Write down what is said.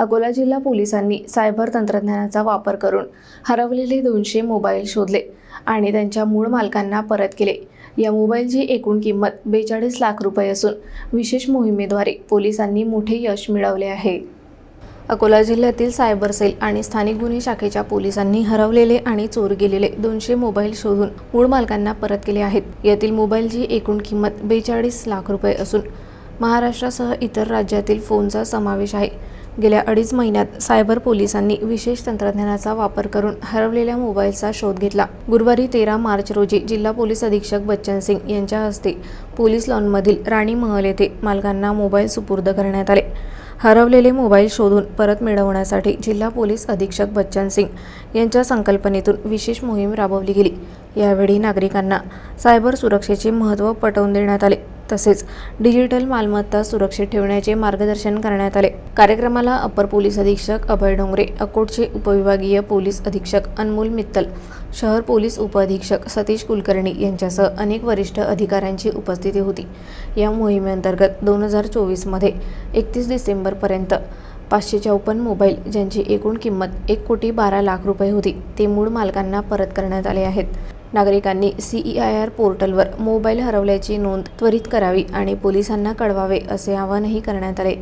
अकोला जिल्हा पोलिसांनी सायबर तंत्रज्ञानाचा वापर करून हरवलेले दोनशे मोबाईल शोधले आणि त्यांच्या मूळ मालकांना परत केले. या मोबाईलची एकूण किंमत बेचाळीस लाख रुपये असून विशेष मोहिमेद्वारे पोलिसांनी मोठे यश मिळवले आहे. अकोला जिल्ह्यातील सायबर सेल आणि स्थानिक गुन्हे शाखेच्या पोलिसांनी हरवलेले आणि चोर गेलेले दोनशे मोबाईल शोधून मूळ मालकांना परत केले आहेत. यातील मोबाईलची एकूण किंमत बेचाळीस लाख रुपये असून महाराष्ट्रासह इतर राज्यातील फोनचा समावेश आहे. गेल्या अडीच महिन्यात सायबर पोलिसांनी विशेष तंत्रज्ञानाचा वापर करून हरवलेल्या मोबाईलचा शोध घेतला. गुरुवारी तेरा मार्च रोजी जिल्हा पोलीस अधीक्षक बच्चन सिंग यांच्या हस्ते पोलीस लॉनमधील राणी महल येथे मालकांना मोबाईल सुपूर्द करण्यात आले. हरवलेले मोबाईल शोधून परत मिळवण्यासाठी जिल्हा पोलीस अधीक्षक बच्चन सिंग यांच्या संकल्पनेतून विशेष मोहीम राबवली गेली. यावेळी नागरिकांना सायबर सुरक्षेचे महत्त्व पटवून देण्यात आले. तसेच डिजिटल मालमत्ता सुरक्षित ठेवण्याचे मार्गदर्शन करण्यात आले. कार्यक्रमाला अपर पोलीस अधीक्षक अभय डोंगरे अकोटचे उपविभागीय पोलीस अधीक्षक अनमोल मित्तल शहर पोलीस उपअधीक्षक सतीश कुलकर्णी यांच्यासह अनेक वरिष्ठ अधिकाऱ्यांची उपस्थिती होती. या मोहिमेअंतर्गत दोन हजार चोवीसमध्ये एकतीस डिसेंबरपर्यंत पाचशे चौपन्न मोबाईल ज्यांची एकूण किंमत एक कोटी बारा लाख रुपये होती ते मूळ मालकांना परत करण्यात आले आहेत. नागरिकांनी सीई आय आर पोर्टलवर मोबाईल हरवल्याची नोंद त्वरित करावी आणि पोलिसांना कळवावे असे आवाहनही करण्यात आले.